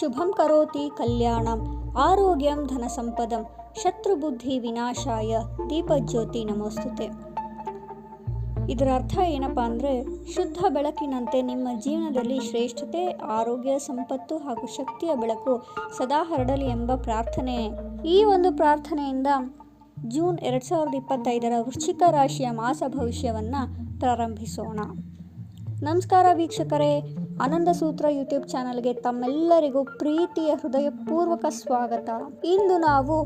ಶುಭಂ ಕರೋತಿ ಕಲ್ಯಾಣಂ ಆರೋಗ್ಯಂ ಧನಸಂಪದಂ ಶತ್ರುಬುದ್ಧಿ ವಿನಾಶಾಯ ದೀಪಜ್ಯೋತಿ ನಮೋಸ್ತುತೆ ಇದರ ಅರ್ಥ ಏನಪ್ಪ ಅಂದರೆ, ಶುದ್ಧ ಬೆಳಕಿನಂತೆ ನಿಮ್ಮ ಜೀವನದಲ್ಲಿ ಶ್ರೇಷ್ಠತೆ, ಆರೋಗ್ಯ, ಸಂಪತ್ತು ಹಾಗೂ ಶಕ್ತಿಯ ಬೆಳಕು ಸದಾ ಹರಡಲಿ ಎಂಬ ಪ್ರಾರ್ಥನೆ. ಈ ಒಂದು ಪ್ರಾರ್ಥನೆಯಿಂದ ಜೂನ್ ಎರಡು ಸಾವಿರದ ಇಪ್ಪತ್ತೈದರ ವೃಶ್ಚಿಕ ರಾಶಿಯ ಮಾಸ ಭವಿಷ್ಯವನ್ನು ಪ್ರಾರಂಭಿಸೋಣ. ನಮಸ್ಕಾರ ವೀಕ್ಷಕರೇ. ಆನಂದ ಸೂತ್ರ ಯೂಟ್ಯೂಬ್ ಚಾನಲ್ಗೆ ತಮ್ಮೆಲ್ಲರಿಗೂ ಪ್ರೀತಿಯ ಹೃದಯಪೂರ್ವಕ ಸ್ವಾಗತ. ಇಂದು ನಾವು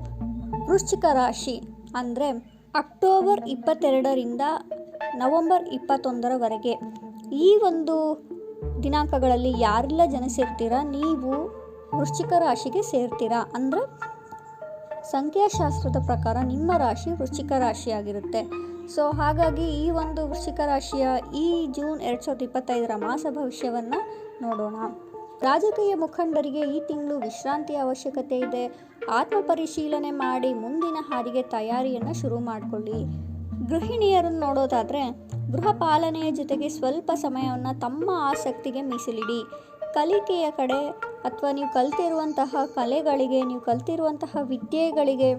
ವೃಶ್ಚಿಕ ರಾಶಿ ಅಂದರೆ ಅಕ್ಟೋಬರ್ ಇಪ್ಪತ್ತೆರಡರಿಂದ ನವೆಂಬರ್ ಇಪ್ಪತ್ತೊಂದರವರೆಗೆ. ಈ ಒಂದು ದಿನಾಂಕಗಳಲ್ಲಿ ಯಾರೆಲ್ಲ ಜನ ಸೇರ್ತೀರಾ ನೀವು ವೃಶ್ಚಿಕ ರಾಶಿಗೆ ಸೇರ್ತೀರಾ ಅಂದರೆ ಸಂಖ್ಯಾಶಾಸ್ತ್ರದ ಪ್ರಕಾರ ನಿಮ್ಮ ರಾಶಿ ವೃಶ್ಚಿಕ ರಾಶಿಯಾಗಿರುತ್ತೆ. ಸೊ ಹಾಗಾಗಿ ಈ ಒಂದು ವೃಶ್ಚಿಕ ರಾಶಿಯ ಈ ಜೂನ್ ಎರಡು ಸಾವಿರದ ಇಪ್ಪತ್ತೈದರ ಮಾಸ ಭವಿಷ್ಯವನ್ನು ನೋಡೋಣ. ರಾಜಕೀಯ ಮುಖಂಡರಿಗೆ ಈ ತಿಂಗಳು ವಿಶ್ರಾಂತಿಯ ಅವಶ್ಯಕತೆ ಇದೆ. ಆತ್ಮ ಪರಿಶೀಲನೆ ಮಾಡಿ ಮುಂದಿನ ಹಾದಿಗೆ ತಯಾರಿಯನ್ನು ಶುರು ಮಾಡಿಕೊಳ್ಳಿ. ಗೃಹಿಣಿಯರನ್ನು ನೋಡೋದಾದರೆ, ಗೃಹ ಪಾಲನೆಯ ಜೊತೆಗೆ ಸ್ವಲ್ಪ ಸಮಯವನ್ನು ತಮ್ಮ ಆಸಕ್ತಿಗೆ ಮೀಸಲಿಡಿ. ಕಲಿಕೆಯ ಕಡೆ ಅಥವಾ ನೀವು ಕಲ್ತಿರುವಂತಹ ಕಲೆಗಳಿಗೆ, ನೀವು ಕಲ್ತಿರುವಂತಹ ವಿದ್ಯೆಗಳಿಗೆ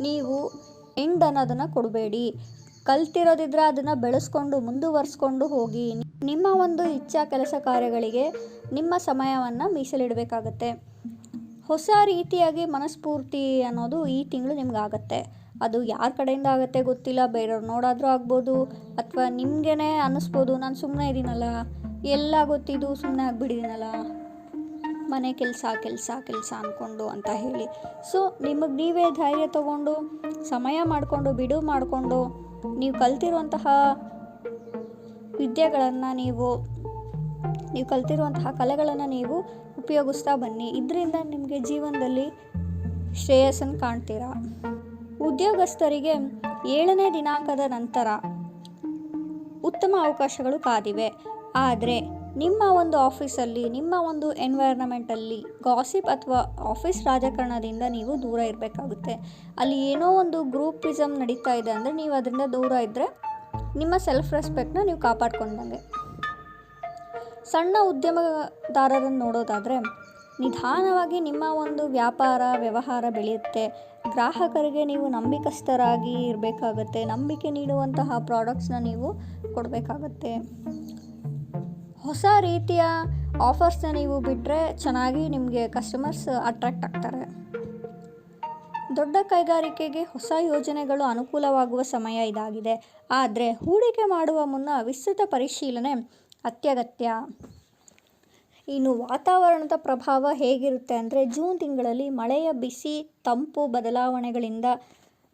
ನೀವು ಎಂಡ್ ಅನ್ನೋದನ್ನು ಕೊಡಬೇಡಿ. ಕಲ್ತಿರೋದಿದ್ರೆ ಅದನ್ನು ಬೆಳೆಸ್ಕೊಂಡು ಮುಂದುವರಿಸ್ಕೊಂಡು ಹೋಗಿ. ನಿಮ್ಮ ಒಂದು ಇಚ್ಛಾ ಕೆಲಸ ಕಾರ್ಯಗಳಿಗೆ ನಿಮ್ಮ ಸಮಯವನ್ನು ಮೀಸಲಿಡಬೇಕಾಗತ್ತೆ. ಹೊಸ ರೀತಿಯಾಗಿ ಮನಸ್ಫೂರ್ತಿ ಅನ್ನೋದು ಈ ತಿಂಗಳು ನಿಮ್ಗಾಗತ್ತೆ. ಅದು ಯಾರ ಕಡೆಯಿಂದ ಆಗುತ್ತೆ ಗೊತ್ತಿಲ್ಲ, ಬೇರೆಯವ್ರು ನೋಡಾದರೂ ಆಗ್ಬೋದು, ಅಥವಾ ನಿಮಗೇನೆ ಅನಿಸ್ಬೋದು ನಾನು ಸುಮ್ಮನೆ ಇದ್ದೀನಲ್ಲ ಎಲ್ಲ ಗೊತ್ತಿದ್ದು ಸುಮ್ಮನೆ ಆಗಿಬಿಟ್ಟಿದ್ದೀನಲ್ಲ ಮನೆ ಕೆಲಸ ಕೆಲಸ ಕೆಲಸ ಅಂದ್ಕೊಂಡು ಅಂತ ಹೇಳಿ. ಸೊ ನಿಮಗೆ ನೀವೇ ಧೈರ್ಯ ತಗೊಂಡು, ಸಮಯ ಮಾಡಿಕೊಂಡು, ಬಿಡು ಮಾಡಿಕೊಂಡು ನೀವು ಕಲ್ತಿರುವಂತಹ ವಿದ್ಯೆಗಳನ್ನು ನೀವು ನೀವು ಕಲ್ತಿರುವಂತಹ ಕಲೆಗಳನ್ನು ನೀವು ಉಪಯೋಗಿಸ್ತಾ ಬನ್ನಿ. ಇದರಿಂದ ನಿಮಗೆ ಜೀವನದಲ್ಲಿ ಶ್ರೇಯಸ್ಸನ್ನು ಕಾಣ್ತೀರಾ? ಉದ್ಯೋಗಸ್ಥರಿಗೆ ಏಳನೇ ದಿನಾಂಕದ ನಂತರ ಉತ್ತಮ ಅವಕಾಶಗಳು ಕಾದಿವೆ. ಆದರೆ ನಿಮ್ಮ ಒಂದು ಆಫೀಸಲ್ಲಿ, ನಿಮ್ಮ ಒಂದು ಎನ್ವೈರ್ನಮೆಂಟಲ್ಲಿ ಗಾಸಿಪ್ ಅಥವಾ ಆಫೀಸ್ ರಾಜಕಾರಣದಿಂದ ನೀವು ದೂರ ಇರಬೇಕಾಗುತ್ತೆ. ಅಲ್ಲಿ ಏನೋ ಒಂದು ಗ್ರೂಪಿಸಮ್ ನಡೀತಾ ಇದೆ ಅಂದರೆ ನೀವು ಅದರಿಂದ ದೂರ ಇದ್ದರೆ ನಿಮ್ಮ ಸೆಲ್ಫ್ ರೆಸ್ಪೆಕ್ಟ್ನ ನೀವು ಕಾಪಾಡ್ಕೊಂಡಂಗೆ ಸಣ್ಣ ಉದ್ಯಮದಾರರನ್ನು ನೋಡೋದಾದರೆ, ನಿಧಾನವಾಗಿ ನಿಮ್ಮ ಒಂದು ವ್ಯಾಪಾರ, ವ್ಯವಹಾರ ಬೆಳೆಯುತ್ತೆ. ಗ್ರಾಹಕರಿಗೆ ನೀವು ನಂಬಿಕಸ್ಥರಾಗಿ ಇರಬೇಕಾಗತ್ತೆ. ನಂಬಿಕೆ ನೀಡುವಂತಹ ಪ್ರಾಡಕ್ಟ್ಸ್ನ ನೀವು ಕೊಡಬೇಕಾಗತ್ತೆ. ಹೊಸ ರೀತಿಯ ಆಫರ್ಸ್ನ ನೀವು ಬಿಟ್ಟರೆ ಚೆನ್ನಾಗಿ ನಿಮಗೆ ಕಸ್ಟಮರ್ಸ್ ಅಟ್ರಾಕ್ಟ್ ಆಗ್ತಾರೆ. ದೊಡ್ಡ ಕೈಗಾರಿಕೆಗೆ ಹೊಸ ಯೋಜನೆಗಳು ಅನುಕೂಲವಾಗುವ ಸಮಯ ಇದಾಗಿದೆ. ಆದರೆ ಹೂಡಿಕೆ ಮಾಡುವ ಮುನ್ನ ವಿಸ್ತೃತ ಪರಿಶೀಲನೆ ಅತ್ಯಗತ್ಯ. ಇನ್ನು ವಾತಾವರಣದ ಪ್ರಭಾವ ಹೇಗಿರುತ್ತೆ ಅಂದರೆ ಜೂನ್ ತಿಂಗಳಲ್ಲಿ ಮಳೆಯ ಬಿಸಿ, ತಂಪು ಬದಲಾವಣೆಗಳಿಂದ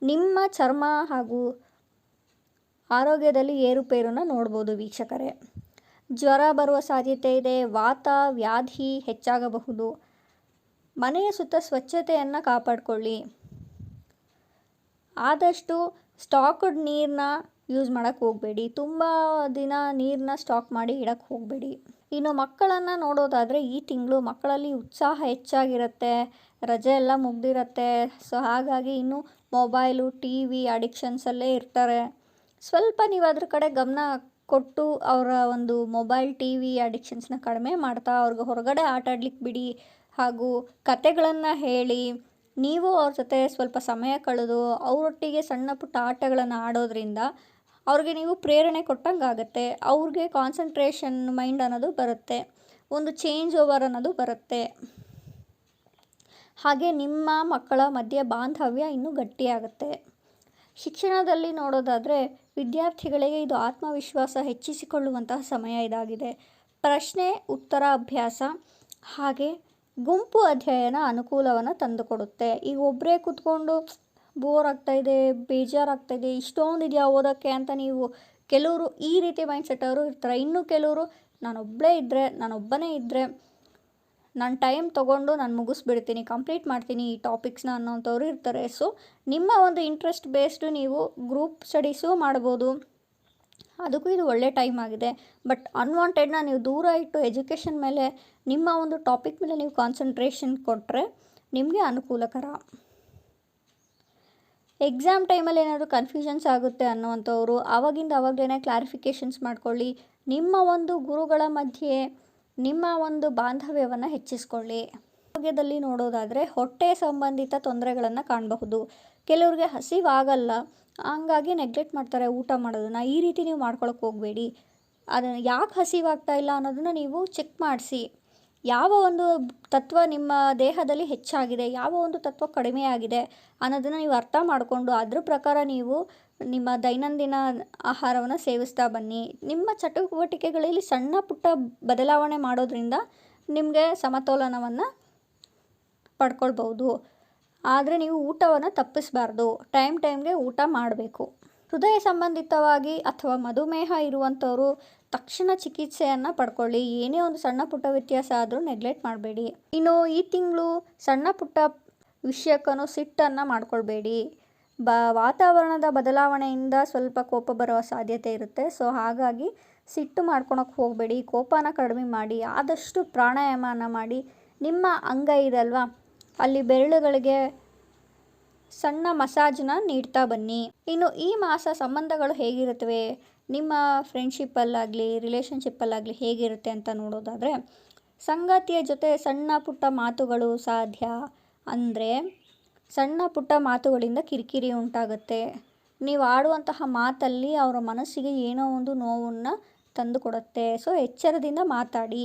ನಿಮ್ಮ ಚರ್ಮ ಹಾಗೂ ಆರೋಗ್ಯದಲ್ಲಿ ಏರುಪೇರನ್ನು ನೋಡ್ಬೋದು ವೀಕ್ಷಕರೇ. ಜ್ವರ ಬರುವ ಸಾಧ್ಯತೆ ಇದೆ, ವಾತ, ವ್ಯಾಧಿ ಹೆಚ್ಚಾಗಬಹುದು. ಮನೆಯ ಸುತ್ತ ಸ್ವಚ್ಛತೆಯನ್ನು ಕಾಪಾಡಿಕೊಳ್ಳಿ. ಆದಷ್ಟು ಸ್ಟಾಕ್ಡ್ ನೀರನ್ನ ಯೂಸ್ ಮಾಡೋಕ್ಕೆ ಹೋಗಬೇಡಿ. ತುಂಬ ದಿನ ನೀರನ್ನ ಸ್ಟಾಕ್ ಮಾಡಿ ಇಡೋಕ್ಕೆ ಹೋಗಬೇಡಿ. ಇನ್ನು ಮಕ್ಕಳನ್ನು ನೋಡೋದಾದರೆ ಈ ತಿಂಗಳು ಮಕ್ಕಳಲ್ಲಿ ಉತ್ಸಾಹ ಹೆಚ್ಚಾಗಿರುತ್ತೆ, ರಜೆ ಎಲ್ಲ ಮುಗ್ದಿರತ್ತೆ. ಸೊ ಹಾಗಾಗಿ ಇನ್ನು ಮೊಬೈಲು, ಟಿ ವಿ ಅಡಿಕ್ಷನ್ಸಲ್ಲೇ ಇರ್ತಾರೆ. ಸ್ವಲ್ಪ ನೀವು ಅದ್ರ ಕಡೆ ಗಮನ ಕೊಟ್ಟು ಅವರ ಒಂದು ಮೊಬೈಲ್ ಟಿ ವಿ ಅಡಿಕ್ಷನ್ಸ್ನ ಕಡಿಮೆ ಮಾಡ್ತಾ ಅವ್ರಿಗೆ ಹೊರಗಡೆ ಆಟ ಆಡ್ಲಿಕ್ಕೆ ಬಿಡಿ ಹಾಗೂ ಕತೆಗಳನ್ನು ಹೇಳಿ ನೀವು ಅವ್ರ ಜೊತೆ ಸ್ವಲ್ಪ ಸಮಯ ಕಳೆದು ಅವರೊಟ್ಟಿಗೆ ಸಣ್ಣ ಪುಟ್ಟ ಆಟಗಳನ್ನು ಆಡೋದ್ರಿಂದ ಅವ್ರಿಗೆ ನೀವು ಪ್ರೇರಣೆ ಕೊಟ್ಟಂಗೆ ಆಗುತ್ತೆ. ಅವ್ರಿಗೆ ಕಾನ್ಸಂಟ್ರೇಷನ್ ಮೈಂಡ್ ಅನ್ನೋದು ಬರುತ್ತೆ. ಒಂದು ಚೇಂಜ್ ಓವರ್ ಅನ್ನೋದು ಬರುತ್ತೆ. ಹಾಗೆ ನಿಮ್ಮ ಮಕ್ಕಳ ಮಧ್ಯೆ ಬಾಂಧವ್ಯ ಇನ್ನೂ ಗಟ್ಟಿಯಾಗುತ್ತೆ. ಶಿಕ್ಷಣದಲ್ಲಿ ನೋಡೋದಾದರೆ ವಿದ್ಯಾರ್ಥಿಗಳಿಗೆ ಇದು ಆತ್ಮವಿಶ್ವಾಸ ಹೆಚ್ಚಿಸಿಕೊಳ್ಳುವಂತಹ ಸಮಯ ಇದಾಗಿದೆ. ಪ್ರಶ್ನೆ, ಉತ್ತರ, ಅಭ್ಯಾಸ. ಹಾಗೆ ಗುಂಪು ಅಧ್ಯಯನ ಅನುಕೂಲವನ್ನು ತಂದುಕೊಡುತ್ತೆ. ಈಗ ಒಬ್ಬರೇ ಕೂತ್ಕೊಂಡು ಬೋರ್ ಆಗ್ತಾಯಿದೆ ಬೇಜಾರಾಗ್ತಾಯಿದೆ ಇಷ್ಟೊಂದು ಇದೆಯಾ ಓದೋಕ್ಕೆ ಅಂತ ನೀವು ಕೆಲವರು ಈ ರೀತಿ ಮೈಂಡ್ಸೆಟ್ ಅವರು ಇರ್ತಾರೆ. ಇನ್ನು ಕೆಲವರು ನಾನೊಬ್ಬಳೇ ಇದ್ದರೆ ನಾನೊಬ್ಬನೇ ಇದ್ದರೆ ನಾನು ಟೈಮ್ ತೊಗೊಂಡು ನಾನು ಮುಗಿಸ್ಬಿಡ್ತೀನಿ, ಕಂಪ್ಲೀಟ್ ಮಾಡ್ತೀನಿ ಈ ಟಾಪಿಕ್ಸ್ನ ಅನ್ನೋಂಥವ್ರು ಇರ್ತಾರೆ. ಸೊ, ನಿಮ್ಮ ಒಂದು ಇಂಟ್ರೆಸ್ಟ್ ಬೇಸ್ಡು ನೀವು ಗ್ರೂಪ್ ಸ್ಟಡೀಸು ಮಾಡ್ಬೋದು. ಅದಕ್ಕೂ ಇದು ಒಳ್ಳೆ ಟೈಮ್ ಆಗಿದೆ. ಬಟ್ ಅನ್ವಾಂಟೆಡ್ನ ನೀವು ದೂರ ಇಟ್ಟು ಎಜುಕೇಷನ್ ಮೇಲೆ, ನಿಮ್ಮ ಒಂದು ಟಾಪಿಕ್ ಮೇಲೆ ನೀವು ಕಾನ್ಸಂಟ್ರೇಷನ್ ಕೊಟ್ಟರೆ ನಿಮಗೆ ಅನುಕೂಲಕರ. ಎಕ್ಸಾಮ್ ಟೈಮಲ್ಲಿ ಏನಾದರೂ ಕನ್ಫ್ಯೂಷನ್ಸ್ ಆಗುತ್ತೆ ಅನ್ನುವಂಥವ್ರು ಆವಾಗಿಂದ ಆವಾಗಲೇ ಕ್ಲಾರಿಫಿಕೇಷನ್ಸ್ ಮಾಡ್ಕೊಳ್ಳಿ. ನಿಮ್ಮ ಒಂದು ಗುರುಗಳ ಮಧ್ಯೆ ನಿಮ್ಮ ಒಂದು ಬಾಂಧವ್ಯವನ್ನು ಹೆಚ್ಚಿಸ್ಕೊಳ್ಳಿ. ಆರೋಗ್ಯದಲ್ಲಿ ನೋಡೋದಾದರೆ ಹೊಟ್ಟೆ ಸಂಬಂಧಿತ ತೊಂದರೆಗಳನ್ನು ಕಾಣಬಹುದು. ಕೆಲವ್ರಿಗೆ ಹಸಿವಾಗಲ್ಲ, ಹಂಗಾಗಿ ನೆಗ್ಲೆಕ್ಟ್ ಮಾಡ್ತಾರೆ ಊಟ ಮಾಡೋದನ್ನು. ಈ ರೀತಿ ನೀವು ಮಾಡ್ಕೊಳಕ್ಕೆ ಹೋಗಬೇಡಿ. ಅದನ್ನು ಯಾಕೆ ಹಸಿವಾಗ್ತಾ ಇಲ್ಲ ಅನ್ನೋದನ್ನು ನೀವು ಚೆಕ್ ಮಾಡಿಸಿ. ಯಾವ ಒಂದು ತತ್ವ ನಿಮ್ಮ ದೇಹದಲ್ಲಿ ಹೆಚ್ಚಾಗಿದೆ, ಯಾವ ಒಂದು ತತ್ವ ಕಡಿಮೆ ಆಗಿದೆ ಅನ್ನೋದನ್ನು ನೀವು ಅರ್ಥ ಮಾಡಿಕೊಂಡು ಅದ್ರ ಪ್ರಕಾರ ನೀವು ನಿಮ್ಮ ದೈನಂದಿನ ಆಹಾರವನ್ನು ಸೇವಿಸ್ತಾ ಬನ್ನಿ. ನಿಮ್ಮ ಚಟುವಟಿಕೆಗಳಲ್ಲಿ ಸಣ್ಣ ಪುಟ್ಟ ಬದಲಾವಣೆ ಮಾಡೋದ್ರಿಂದ ನಿಮಗೆ ಸಮತೋಲನವನ್ನು ಪಡ್ಕೊಳ್ಬೋದು ಆದರೆ ನೀವು ಊಟವನ್ನು ತಪ್ಪಿಸಬಾರ್ದು. ಟೈಮ್ ಟೈಮ್ಗೆ ಊಟ ಮಾಡಬೇಕು. ಹೃದಯ ಸಂಬಂಧಿತವಾಗಿ ಅಥವಾ ಮಧುಮೇಹ ಇರುವಂಥವರು ತಕ್ಷಣ ಚಿಕಿತ್ಸೆಯನ್ನು ಪಡ್ಕೊಳ್ಳಿ. ಏನೇ ಒಂದು ಸಣ್ಣ ಪುಟ್ಟ ವ್ಯತ್ಯಾಸ ಆದರೂ ನೆಗ್ಲೆಕ್ಟ್ ಮಾಡಬೇಡಿ. ಇನ್ನು ಈ ತಿಂಗಳು ಸಣ್ಣ ಪುಟ್ಟ ವಿಷಯಕ್ಕೂ ಸಿಟ್ಟನ್ನು ಮಾಡ್ಕೊಳ್ಬೇಡಿ. ಬ, ವಾತಾವರಣದ ಬದಲಾವಣೆಯಿಂದ ಸ್ವಲ್ಪ ಕೋಪ ಬರುವ ಸಾಧ್ಯತೆ ಇರುತ್ತೆ. ಸೊ, ಹಾಗಾಗಿ ಸಿಟ್ಟು ಮಾಡ್ಕೊಳಕ್ಕೆ ಹೋಗಬೇಡಿ, ಕೋಪನ ಕಡಿಮೆ ಮಾಡಿ, ಆದಷ್ಟು ಪ್ರಾಣಾಯಾಮನ ಮಾಡಿ. ನಿಮ್ಮ ಅಂಗ ಇದಲ್ವಾ ಅಲ್ಲಿ ಬೆರಳುಗಳಿಗೆ ಸಣ್ಣ ಮಸಾಜ್ನ ನೀಡ್ತಾ ಬನ್ನಿ. ಇನ್ನು ಈ ಮಾಸ ಸಂಬಂಧಗಳು ಹೇಗಿರುತ್ತವೆ? ನಿಮ್ಮ ಫ್ರೆಂಡ್ಶಿಪ್ಪಲ್ಲಾಗಲಿ ರಿಲೇಷನ್ಶಿಪ್ಪಲ್ಲಾಗಲಿ ಹೇಗಿರುತ್ತೆ ಅಂತ ನೋಡೋದಾದರೆ, ಸಂಗಾತಿಯ ಜೊತೆ ಸಣ್ಣ ಪುಟ್ಟ ಮಾತುಗಳು ಸಾಧ್ಯ ಅಂದರೆ ಸಣ್ಣ ಪುಟ್ಟ ಮಾತುಗಳಿಂದ ಕಿರಿಕಿರಿ ಉಂಟಾಗುತ್ತೆ. ನೀವು ಆಡುವಂತಹ ಮಾತಲ್ಲಿ ಅವರ ಮನಸ್ಸಿಗೆ ಏನೋ ಒಂದು ನೋವನ್ನು ತಂದುಕೊಡುತ್ತೆ. ಸೊ, ಎಚ್ಚರದಿಂದ ಮಾತಾಡಿ.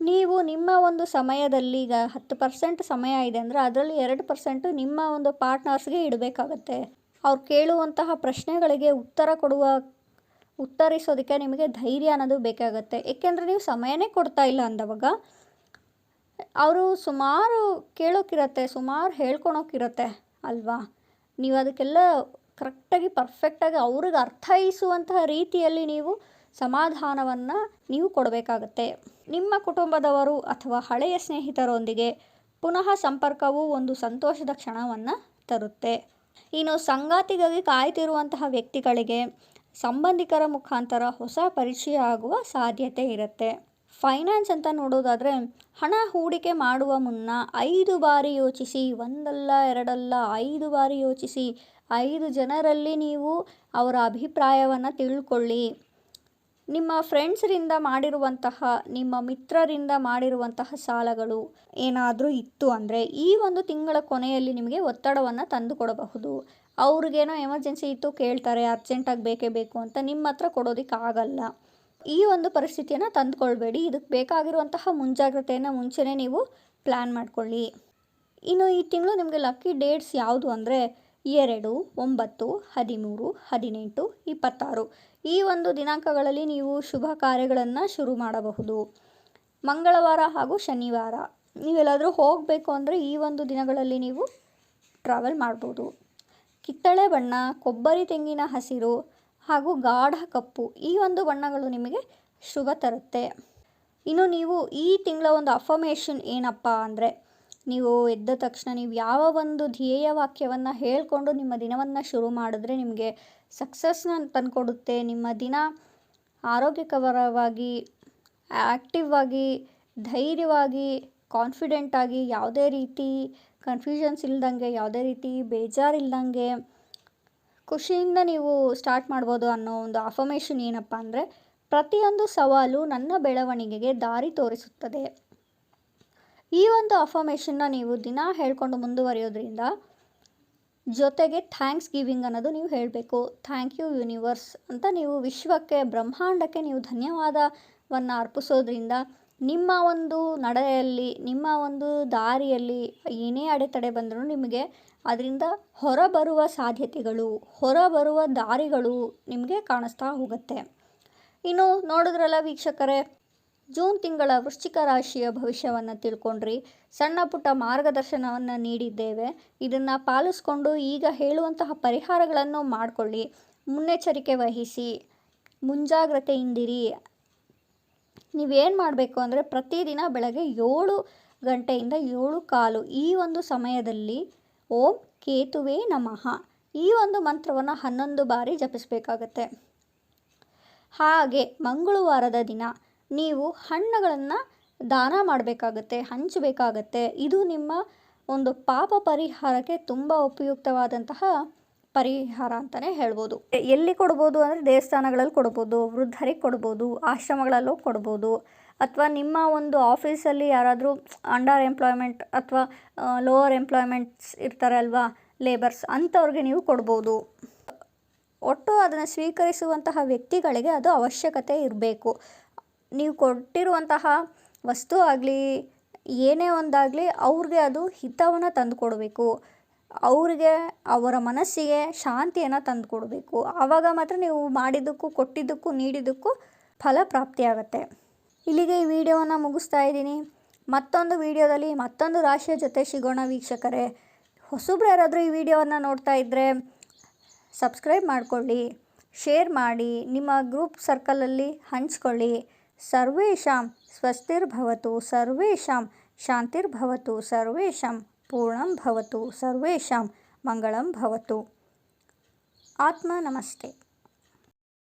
ನೀವು ನಿಮ್ಮ ಒಂದು ಸಮಯದಲ್ಲಿ ಈಗ ಹತ್ತು ಪರ್ಸೆಂಟ್ ಸಮಯ ಇದೆ ಅಂದರೆ ಅದರಲ್ಲಿ ಎರಡು ಪರ್ಸೆಂಟು ನಿಮ್ಮ ಒಂದು ಪಾರ್ಟ್ನರ್ಸ್ಗೆ ಇಡಬೇಕಾಗತ್ತೆ. ಅವ್ರು ಕೇಳುವಂತಹ ಪ್ರಶ್ನೆಗಳಿಗೆ ಉತ್ತರ ಕೊಡುವ, ಉತ್ತರಿಸೋದಕ್ಕೆ ನಿಮಗೆ ಧೈರ್ಯ ಅನ್ನೋದು ಬೇಕಾಗುತ್ತೆ. ಏಕೆಂದರೆ ನೀವು ಸಮಯನೇ ಕೊಡ್ತಾ ಇಲ್ಲ ಅಂದವಾಗ ಅವರು ಸುಮಾರು ಕೇಳೋಕ್ಕಿರತ್ತೆ ಸುಮಾರು ಹೇಳ್ಕೊಳೋಕ್ಕಿರತ್ತೆ ಅಲ್ವಾ? ನೀವು ಅದಕ್ಕೆಲ್ಲ ಕರೆಕ್ಟಾಗಿ, ಪರ್ಫೆಕ್ಟಾಗಿ ಅವ್ರಿಗೆ ಅರ್ಥೈಸುವಂತಹ ರೀತಿಯಲ್ಲಿ ನೀವು ಸಮಾಧಾನವನ್ನು ನೀವು ಕೊಡಬೇಕಾಗತ್ತೆ. ನಿಮ್ಮ ಕುಟುಂಬದವರು ಅಥವಾ ಹಳೆಯ ಸ್ನೇಹಿತರೊಂದಿಗೆ ಪುನಃ ಸಂಪರ್ಕವು ಒಂದು ಸಂತೋಷದ ಕ್ಷಣವನ್ನು ತರುತ್ತೆ. ಇನ್ನು ಸಂಗಾತಿಗಾಗಿ ಕಾಯ್ತಿರುವಂತಹ ವ್ಯಕ್ತಿಗಳಿಗೆ ಸಂಬಂಧಿಕರ ಮುಖಾಂತರ ಹೊಸ ಪರಿಚಯ ಆಗುವ ಸಾಧ್ಯತೆ ಇರುತ್ತೆ. ಫೈನಾನ್ಸ್ ಅಂತ ನೋಡೋದಾದರೆ ಹಣ ಹೂಡಿಕೆ ಮಾಡುವ ಮುನ್ನ ಐದು ಬಾರಿ ಯೋಚಿಸಿ, ಒಂದಲ್ಲ, ಎರಡಲ್ಲ, ಐದು ಬಾರಿ ಯೋಚಿಸಿ, ಐದು ಜನರಲ್ಲಿ ನೀವು ಅವರ ಅಭಿಪ್ರಾಯವನ್ನು ತಿಳ್ಕೊಳ್ಳಿ. ನಿಮ್ಮ ಫ್ರೆಂಡ್ಸ್ರಿಂದ ಮಾಡಿರುವಂತಹ, ನಿಮ್ಮ ಮಿತ್ರರಿಂದ ಮಾಡಿರುವಂತಹ ಸಾಲಗಳು ಏನಾದರೂ ಇತ್ತು ಅಂದರೆ ಈ ಒಂದು ತಿಂಗಳ ಕೊನೆಯಲ್ಲಿ ನಿಮಗೆ ಒತ್ತಡವನ್ನು ತಂದು ಕೊಡಬಹುದು ಅವ್ರಿಗೇನೋ ಎಮರ್ಜೆನ್ಸಿ ಇತ್ತು, ಕೇಳ್ತಾರೆ ಅರ್ಜೆಂಟಾಗಿ ಬೇಕೇ ಬೇಕು ಅಂತ ನಿಮ್ಮ ಹತ್ರ ಕೊಡೋದಕ್ಕಾಗಲ್ಲ. ಈ ಒಂದು ಪರಿಸ್ಥಿತಿಯನ್ನು ತಂದುಕೊಳ್ಬೇಡಿ. ಇದಕ್ಕೆ ಬೇಕಾಗಿರುವಂತಹ ಮುಂಜಾಗ್ರತೆಯನ್ನು ಮುಂಚೆನೇ ನೀವು ಪ್ಲ್ಯಾನ್ ಮಾಡ್ಕೊಳ್ಳಿ. ಇನ್ನು ಈ ತಿಂಗಳು ನಿಮಗೆ ಲಕ್ಕಿ ಡೇಟ್ಸ್ ಯಾವುದು ಅಂದರೆ ಎರಡು, ಒಂಬತ್ತು, ಹದಿಮೂರು, ಹದಿನೆಂಟು, ಇಪ್ಪತ್ತಾರು. ಈ ಒಂದು ದಿನಾಂಕಗಳಲ್ಲಿ ನೀವು ಶುಭ ಕಾರ್ಯಗಳನ್ನು ಶುರು ಮಾಡಬಹುದು. ಮಂಗಳವಾರ ಹಾಗೂ ಶನಿವಾರ. ನೀವೆಲ್ಲಾದರೂ ಹೋಗಬೇಕು ಅಂದರೆ ಈ ಒಂದು ದಿನಗಳಲ್ಲಿ ನೀವು ಟ್ರಾವೆಲ್ ಮಾಡ್ಬೋದು. ಕಿತ್ತಳೆ ಬಣ್ಣ, ಕೊಬ್ಬರಿ ತೆಂಗಿನ ಹಸಿರು ಹಾಗೂ ಗಾಢ ಕಪ್ಪು ಈ ಒಂದು ಬಣ್ಣಗಳು ನಿಮಗೆ ಶುಭ ತರುತ್ತೆ. ಇನ್ನು ನೀವು ಈ ತಿಂಗಳ ಒಂದು ಅಫಮೇಷನ್ ಏನಪ್ಪ ಅಂದರೆ, ನೀವು ಎದ್ದ ತಕ್ಷಣ ನೀವು ಯಾವ ಒಂದು ಧ್ಯೇಯ ವಾಕ್ಯವನ್ನು ಹೇಳಿಕೊಂಡು ನಿಮ್ಮ ದಿನವನ್ನು ಶುರು ಮಾಡಿದ್ರೆ ನಿಮಗೆ ಸಕ್ಸಸ್ನ ತಂದುಕೊಡುತ್ತೆ. ನಿಮ್ಮ ದಿನ ಆರೋಗ್ಯಕರವಾಗಿ ಆ್ಯಕ್ಟಿವ್ ಆಗಿ, ಧೈರ್ಯವಾಗಿ ಕಾನ್ಫಿಡೆಂಟಾಗಿ ಯಾವುದೇ ರೀತಿ ಕನ್ಫ್ಯೂಷನ್ಸ್ ಇಲ್ದಂಗೆ, ಯಾವುದೇ ರೀತಿ ಬೇಜಾರಿಲ್ದಂಗೆ ಖುಷಿಯಿಂದ ನೀವು ಸ್ಟಾರ್ಟ್ ಮಾಡ್ಬೋದು ಅನ್ನೋ ಒಂದು ಅಫರ್ಮೇಷನ್ ಏನಪ್ಪ ಅಂದರೆ, ಪ್ರತಿಯೊಂದು ಸವಾಲು ನನ್ನ ಬೆಳವಣಿಗೆಗೆ ದಾರಿ ತೋರಿಸುತ್ತದೆ. ಈ ಒಂದು ಅಫಮೇಷನ್ನ ನೀವು ದಿನ ಹೇಳ್ಕೊಂಡು ಮುಂದುವರಿಯೋದ್ರಿಂದ ಜೊತೆಗೆ ಥ್ಯಾಂಕ್ಸ್ ಗಿವಿಂಗ್ ಅನ್ನೋದು ನೀವು ಹೇಳಬೇಕು. ಥ್ಯಾಂಕ್ ಯು ಯೂನಿವರ್ಸ್ ಅಂತ ನೀವು ವಿಶ್ವಕ್ಕೆ, ಬ್ರಹ್ಮಾಂಡಕ್ಕೆ ನೀವು ಧನ್ಯವಾದವನ್ನು ಅರ್ಪಿಸೋದ್ರಿಂದ ನಿಮ್ಮ ಒಂದು ನಡೆಯಲ್ಲಿ, ನಿಮ್ಮ ಒಂದು ದಾರಿಯಲ್ಲಿ ಏನೇ ಅಡೆತಡೆ ಬಂದರೂ ನಿಮಗೆ ಅದರಿಂದ ಹೊರಬರುವ ಸಾಧ್ಯತೆಗಳು, ಹೊರಬರುವ ದಾರಿಗಳು ನಿಮಗೆ ಕಾಣಿಸ್ತಾ ಹೋಗುತ್ತೆ. ಇನ್ನು ನೋಡಿದ್ರಲ್ಲ ವೀಕ್ಷಕರೇ, ಜೂನ್ ತಿಂಗಳ ವೃಶ್ಚಿಕ ರಾಶಿಯ ಭವಿಷ್ಯವನ್ನು ತಿಳ್ಕೊಂಡ್ರಿ. ಸಣ್ಣ ಪುಟ್ಟ ಮಾರ್ಗದರ್ಶನವನ್ನು ನೀಡಿದ್ದೇವೆ. ಇದನ್ನು ಪಾಲಿಸ್ಕೊಂಡು ಈಗ ಹೇಳುವಂತಹ ಪರಿಹಾರಗಳನ್ನು ಮಾಡಿಕೊಳ್ಳಿ. ಮುನ್ನೆಚ್ಚರಿಕೆ ವಹಿಸಿ, ಮುಂಜಾಗ್ರತೆಯಿಂದಿರಿ. ನೀವೇನು ಮಾಡಬೇಕು ಅಂದರೆ ಪ್ರತಿದಿನ ಬೆಳಗ್ಗೆ ಏಳು ಗಂಟೆಯಿಂದ ಏಳು ಕಾಲು ಈ ಒಂದು ಸಮಯದಲ್ಲಿ ಓಂ ಕೇತುವೆ ನಮಃ. ಈ ಒಂದು ಮಂತ್ರವನ್ನು ಹನ್ನೊಂದು ಬಾರಿ ಜಪಿಸಬೇಕಾಗತ್ತೆ. ಹಾಗೆ ಮಂಗಳವಾರದ ದಿನ ನೀವು ಹಣ್ಣುಗಳನ್ನು ದಾನ ಮಾಡಬೇಕಾಗತ್ತೆ, ಹಂಚಬೇಕಾಗತ್ತೆ. ಇದು ನಿಮ್ಮ ಒಂದು ಪಾಪ ಪರಿಹಾರಕ್ಕೆ ತುಂಬ ಉಪಯುಕ್ತವಾದಂತಹ ಪರಿಹಾರ ಅಂತಲೇ ಹೇಳ್ಬೋದು. ಎಲ್ಲಿ ಕೊಡ್ಬೋದು ಅಂದರೆ ದೇವಸ್ಥಾನಗಳಲ್ಲಿ ಕೊಡ್ಬೋದು, ವೃದ್ಧರಿಗೆ ಕೊಡ್ಬೋದು, ಆಶ್ರಮಗಳಲ್ಲೂ ಕೊಡ್ಬೋದು. ಅಥವಾ ನಿಮ್ಮ ಒಂದು ಆಫೀಸಲ್ಲಿ ಯಾರಾದರೂ ಅಂಡರ್ ಎಂಪ್ಲಾಯ್ಮೆಂಟ್ ಅಥವಾ ಲೋವರ್ ಎಂಪ್ಲಾಯ್ಮೆಂಟ್ಸ್ ಇರ್ತಾರೆ ಅಲ್ವಾ ಲೇಬರ್ಸ್ ಅಂಥವ್ರಿಗೆ ನೀವು ಕೊಡ್ಬೋದು. ಒಟ್ಟು ಅದನ್ನು ಸ್ವೀಕರಿಸುವಂತಹ ವ್ಯಕ್ತಿಗಳಿಗೆ ಅದು ಅವಶ್ಯಕತೆ ಇರಬೇಕು. ನೀವು ಕೊಟ್ಟಿರುವಂತಹ ವಸ್ತು ಆಗಲಿ, ಏನೇ ಒಂದಾಗಲಿ ಅವ್ರಿಗೆ ಅದು ಹಿತವನ್ನು ತಂದುಕೊಡಬೇಕು ಅವ್ರಿಗೆ, ಅವರ ಮನಸ್ಸಿಗೆ ಶಾಂತಿಯನ್ನು ತಂದು ಕೊಡಬೇಕು. ಆವಾಗ ಮಾತ್ರ ನೀವು ಮಾಡಿದ್ದಕ್ಕೂ, ಕೊಟ್ಟಿದ್ದಕ್ಕೂ, ನೀಡಿದ್ದಕ್ಕೂ ಫಲ ಪ್ರಾಪ್ತಿಯಾಗತ್ತೆ. ಇಲ್ಲಿಗೆ ಈ ವಿಡಿಯೋವನ್ನು ಮುಗಿಸ್ತಾ ಇದ್ದೀನಿ. ಮತ್ತೊಂದು ವಿಡಿಯೋದಲ್ಲಿ ಮತ್ತೊಂದು ರಾಶಿಯ ಜೊತೆ ಸಿಗೋಣ ವೀಕ್ಷಕರೇ. ಹೊಸಬ್ರು ಯಾರಾದರೂ ಈ ವಿಡಿಯೋವನ್ನು ನೋಡ್ತಾ ಇದ್ದರೆ ಸಬ್ಸ್ಕ್ರೈಬ್ ಮಾಡಿಕೊಳ್ಳಿ, ಶೇರ್ ಮಾಡಿ, ನಿಮ್ಮ ಗ್ರೂಪ್ ಸರ್ಕಲಲ್ಲಿ ಹಂಚ್ಕೊಳ್ಳಿ. ಸರ್ವೇಶಾಂ ಸ್ವಸ್ತಿರ್ಭವತು ಸರ್ವೇಶಾಂ ಶಾಂತಿರ್ಭವತು, ಸರ್ವೇಷಾಂ पूर्णं भवतु सर्वेषां मङ्गलं भवतु। आत्मा नमस्ते।